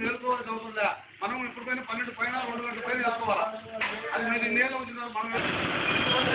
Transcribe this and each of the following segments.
నేర్చుకోవాల్సి అవుతుందా మనం ఇప్పుడు పైన పన్నెండు పైన రెండు గంటల పైన వేసుకోవాలా అది మీరు ఇన్నేళ్ళు వచ్చిందా మనం తీలేదు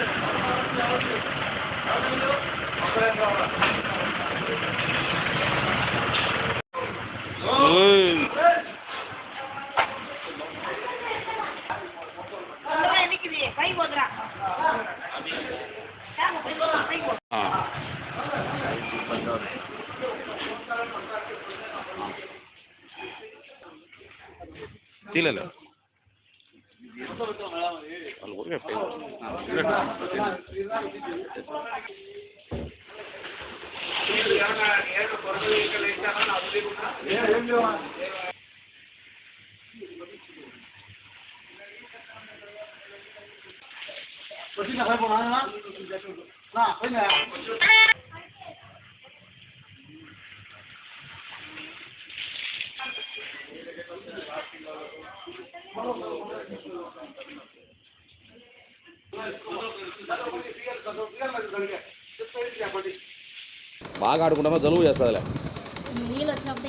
వాళ్ళు ఊరికే వచ్చిందా సరిపోనా నా పోయిందా బాగా ఆడుకుంటామో? జలుబు చేస్తుందిలే. నీళ్ళు వచ్చినప్పుడు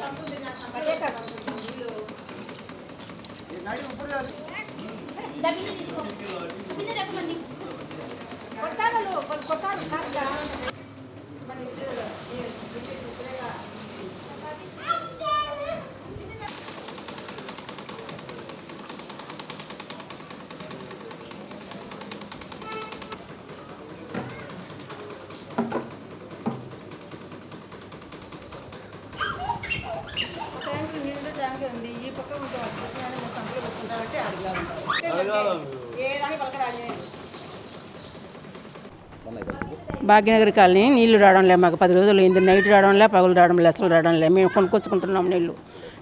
ఏయ్ హిమాంశి భాగ్యనగర్ కాలనీ నీళ్ళు రావడం లే మాకు పది రోజులు అయింది. నైట్ రావడం లే పగులు రావడం లే అసలు రావడం లే. మేము కొనుక్కొచ్చుకుంటున్నాం నీళ్ళు.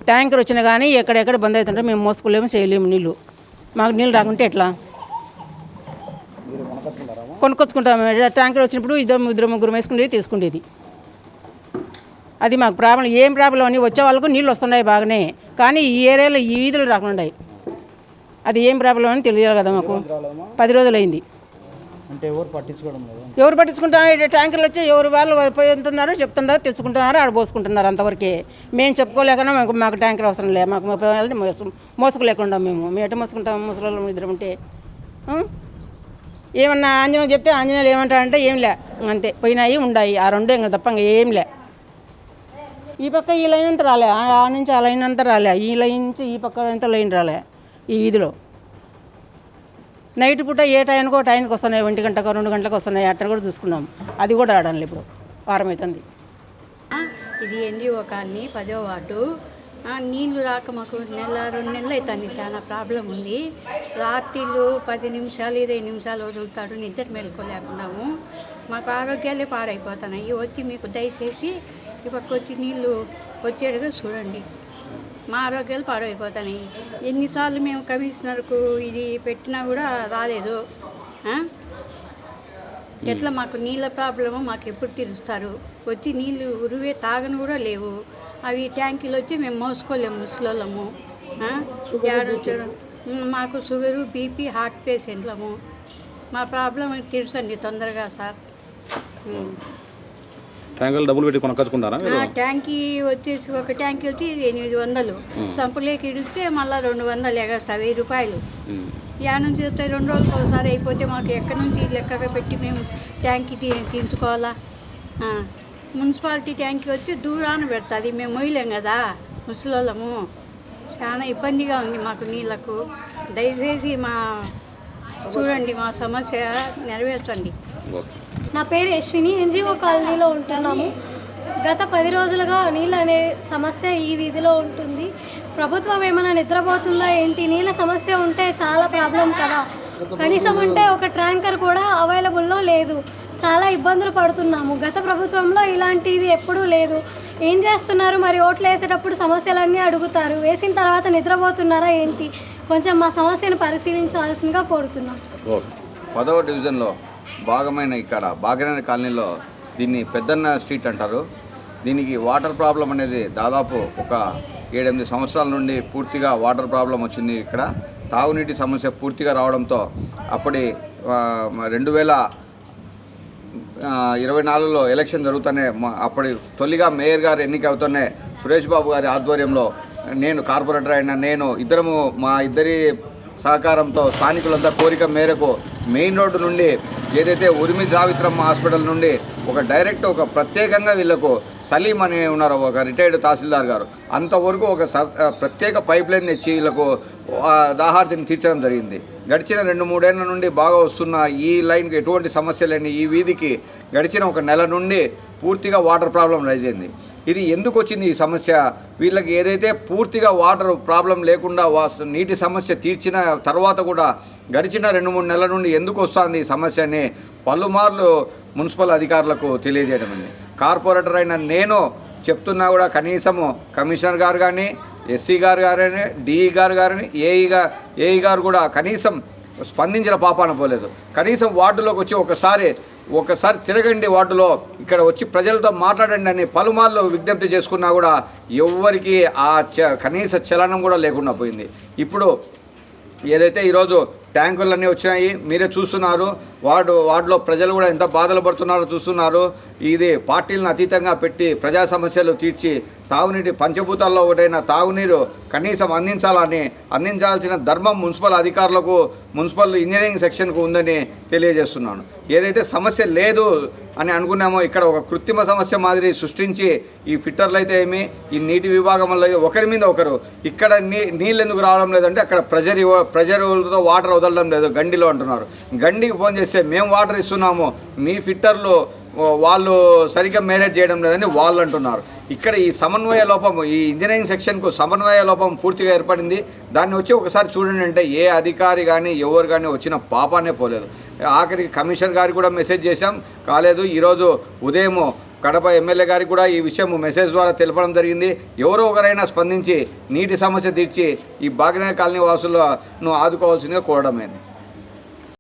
ట్యాంకర్ వచ్చినా కానీ ఎక్కడెక్కడ బంద్ అవుతుంటే మేము మోసుకోలేము చేయలేము నీళ్ళు. మాకు నీళ్ళు రాకుంటే ఎట్లా? కొనుక్కొచ్చుకుంటాము. ట్యాంకర్ వచ్చినప్పుడు ఇద్దరు ఇద్దరు ముగ్గురు వేసుకునేది తీసుకునేది అది మాకు ప్రాబ్లం ఏం ప్రాబ్లం అని వచ్చే వాళ్ళకు నీళ్ళు వస్తున్నాయి బాగానే. కానీ ఈ ఏరియాలో ఈ వీధులు రాకుండా అది ఏం ప్రాబ్లం అని తెలియాలి కదా మాకు. పది రోజులు అయింది అంటే ఎవరు పట్టించుకోవడం ఎవరు పట్టించుకుంటారు? ట్యాంకర్లు వచ్చి ఎవరు వాళ్ళు పోతున్నారో చెప్తున్నారు తెచ్చుకుంటున్నారు ఆడ పోసుకుంటున్నారు అంతవరకే. మేము చెప్పుకోలేకనా మాకు మాకు ట్యాంకర్ అవసరం లేదు మాకు ముప్పై వేలని మోసుకులేకుండా మేము. మేము ఎట్ట మోసుకుంటాము ముసలి ఇద్దరం ఉంటే? ఏమన్నా ఆంజనేయులు చెప్తే ఆంజనేయులు ఏమంటారంటే ఏం లే అంతే. పోయినాయి ఉండాయి. ఆ రెండు ఇంకా తప్ప ఇంకా ఏం లే. ఈ పక్క ఈ లైన్ అంతా రాలే. ఆ నుంచి ఆ లైన్ అంతా రాలే. ఈ లైన్ నుంచి ఈ పక్క అంతా లైన్ రాలే. ఈ వీధిలో. నైట్ పూట ఏ టైంకో టైంకి వస్తున్నాయి. ఒంటి గంటకు రెండు గంటలకు వస్తున్నాయి. అట్ట కూడా చూసుకున్నాం. అది కూడా రావడం ఇప్పుడు. వారం అవుతుంది ఇది ఎన్జిఓ కాలనీ? పదో వార్డు. నీళ్ళు రాక మాకు నెల రెండు నెలలు అవుతుంది చాలా ప్రాబ్లం ఉంది. రాత్రిలు పది నిమిషాలు ఇరవై నిమిషాలు వదులుతాడు నిద్ర మేలుకోలేకున్నాము. మాకు ఆరోగ్యాలే పాడైపోతున్నాయి. వచ్చి మీకు దయచేసి ఈ పక్క వచ్చి నీళ్ళు వచ్చేట్టుగా చూడండి. మా ఆరోగ్యాలు పాడైపోతున్నాయి ఎన్నిసార్లు మేము కమిషనర్కు ఇది పెట్టినా కూడా రాలేదు? ఎట్లా మాకు నీళ్ళ ప్రాబ్లము మాకు ఎప్పుడు తీరుస్తారు. వచ్చి నీళ్ళు ఉరివే తాగను కూడా లేవు. అవి ట్యాంకీలు వచ్చి మేము మోసుకోలేము ముసలోళ్ళము. మాకు షుగరు బీపీ హార్ట్ పేషెంట్లము. మా ప్రాబ్లం తీర్చండి తొందరగా సార్. ట్యాంకులు డబ్బులు పెట్టి ఆ ట్యాంకీ వచ్చేసి ఒక ట్యాంకీ వచ్చి ఎనిమిది వందలు. సంపులేకి ఇడిస్తే మళ్ళీ రెండు వందలు ఎగస్తా వెయ్యి రూపాయలు. యా నుంచి వస్తే రెండు రోజులకు ఒకసారి అయిపోతే మాకు ఎక్కడి నుంచి లెక్కగా పెట్టి మేము ట్యాంకీ తీ తీయించుకోవాలా? మున్సిపాలిటీ ట్యాంకీ వచ్చి దూరాన పెడుతుంది మేము మొయ్యలేం కదా ముసలోళ్ళము. చాలా ఇబ్బందిగా ఉంది మాకు నీళ్ళకు. దయచేసి మా చూడండి మా సమస్య నెరవేర్చండి. నా పేరు యశ్విని. ఎన్జిఓ కాలనీలో ఉంటున్నాము. గత పది రోజులుగా నీళ్ళు అనే సమస్య ఈ వీధిలో ఉంటుంది. ప్రభుత్వం ఏమైనా నిద్రపోతుందా ఏంటి? నీళ్ళ సమస్య ఉంటే చాలా ప్రాబ్లం కదా. కనీసం అంటే ఒక ట్యాంకర్ కూడా అవైలబుల్లో లేదు. చాలా ఇబ్బందులు పడుతున్నాము. గత ప్రభుత్వంలో ఇలాంటిది ఎప్పుడూ లేదు. ఏం చేస్తున్నారు? మరి ఓట్లు వేసేటప్పుడు సమస్యలన్నీ అడుగుతారు. వేసిన తర్వాత నిద్రపోతున్నారా ఏంటి? కొంచెం మా సమస్యను పరిశీలించవలసిందిగా కోరుతున్నాం. పదవ డివిజన్లో భాగమైన ఇక్కడ బాగినేని కాలనీలో దీన్ని పెద్దన్న స్ట్రీట్ అంటారు. దీనికి వాటర్ ప్రాబ్లం అనేది దాదాపు ఒక ఏడెనిమిది సంవత్సరాల నుండి పూర్తిగా వాటర్ ప్రాబ్లం వచ్చింది ఇక్కడ. తాగునీటి సమస్య పూర్తిగా రావడంతో అప్పటి రెండు వేల ఇరవై నాలుగులో ఎలక్షన్ జరుగుతూనే మా- అప్పటి తొలిగా మేయర్ గారు ఎన్నిక అవుతూనే సురేష్ బాబు గారి ఆధ్వర్యంలో నేను కార్పొరేటర్ అయిన నేను ఇద్దరము మా ఇద్దరి సహకారంతో స్థానికులంతా కోరిక మేరకు మెయిన్ రోడ్డు నుండి ఏదైతే ఉరిమి జావిత్రమ్మ హాస్పిటల్ నుండి ఒక డైరెక్ట్ ఒక ప్రత్యేకంగా వీళ్ళకు సలీం అని ఉన్నారు ఒక రిటైర్డ్ తహసీల్దార్ గారు. అంతవరకు ఒక ప్రత్యేక పైప్ లైన్ తెచ్చి వీళ్ళకు దాహార్తిని తీర్చడం జరిగింది. గడిచిన రెండు మూడేళ్ళ నుండి బాగా వస్తున్న ఈ లైన్కి ఎటువంటి సమస్య లేని ఈ వీధికి గడిచిన ఒక నెల నుండి పూర్తిగా వాటర్ ప్రాబ్లం రైజ్ అయింది. ఇది ఎందుకు వచ్చింది ఈ సమస్య? వీళ్ళకి ఏదైతే పూర్తిగా వాటర్ ప్రాబ్లం లేకుండా వా- నీటి సమస్య తీర్చిన తర్వాత కూడా గడిచిన రెండు మూడు నెలల నుండి ఎందుకు వస్తుంది ఈ సమస్య అని పలుమార్లు మున్సిపల్ అధికారులకు తెలియజేయడం కార్పొరేటర్ అయిన నేను చెప్తున్నా కూడా కనీసము కమిషనర్ గారు కానీ ఎస్సీ గారు గారని డిఈ గారు గారని ఏఈ ఏఈ గారు కూడా కనీసం స్పందించిన పాపాన పోలేదు. కనీసం వార్డులోకి వచ్చి ఒకసారి ఒకసారి తిరగండి వార్డులో ఇక్కడ వచ్చి ప్రజలతో మాట్లాడండి అని పలుమార్లు విజ్ఞప్తి చేసుకున్నా కూడా ఎవ్వరికి ఆ చ కనీస చలనం కూడా లేకుండా పోయింది. ఇప్పుడు ఏదైతే ఈరోజు ట్యాంకులన్నీ వచ్చినాయి. మీరే చూస్తున్నారు. వార్డు వార్డులో ప్రజలు కూడా ఎంత బాధలు పడుతున్నారో చూస్తున్నారు. ఇది పార్టీలను అతీతంగా పెట్టి ప్రజా సమస్యలు తీర్చి తాగునీటి పంచభూతాల్లో ఒకటైన తాగునీరు కనీసం అందించాలని అందించాల్సిన ధర్మం మున్సిపల్ అధికారులకు మున్సిపల్ ఇంజనీరింగ్ సెక్షన్కు ఉందని తెలియజేస్తున్నాను. ఏదైతే సమస్య లేదు అని అనుకున్నామో ఇక్కడ ఒక కృత్రిమ సమస్య మాదిరి సృష్టించి ఈ ఫిట్టర్లు అయితే ఏమి ఈ నీటి విభాగంలో ఒకరి మీద ఒకరు ఇక్కడ నీ నీళ్ళు ఎందుకు రావడం లేదంటే అక్కడ ప్రెజర్ ఇవ్వ ప్రెజర్తో వాటర్ వదలడం లేదు గండిలో అంటున్నారు. గండికి ఫోన్ చేస్తే మేము వాటర్ ఇస్తున్నాము మీ ఫిట్టర్లు వాళ్ళు సరిగ్గా మేనేజ్ చేయడం లేదని వాళ్ళు అంటున్నారు. ఇక్కడ ఈ సమన్వయ లోపం ఈ ఇంజనీరింగ్ సెక్షన్కు సమన్వయ లోపం పూర్తిగా ఏర్పడింది. దాన్ని వచ్చి ఒకసారి చూడండి అంటే ఏ అధికారి కానీ ఎవరు కానీ వచ్చిన పాపానే పోలేదు. ఆఖరికి కమిషనర్ గారికి కూడా మెసేజ్ చేశాం. కాలేదు ఈరోజు ఉదయం కడప ఎమ్మెల్యే గారికి కూడా ఈ విషయం మెసేజ్ ద్వారా తెలపడం జరిగింది. ఎవరో ఒకరైనా స్పందించి నీటి సమస్య తీర్చి ఈ బాగినే కాలనీ వాసులను ఆదుకోవాల్సిందిగా కోరడమైంది.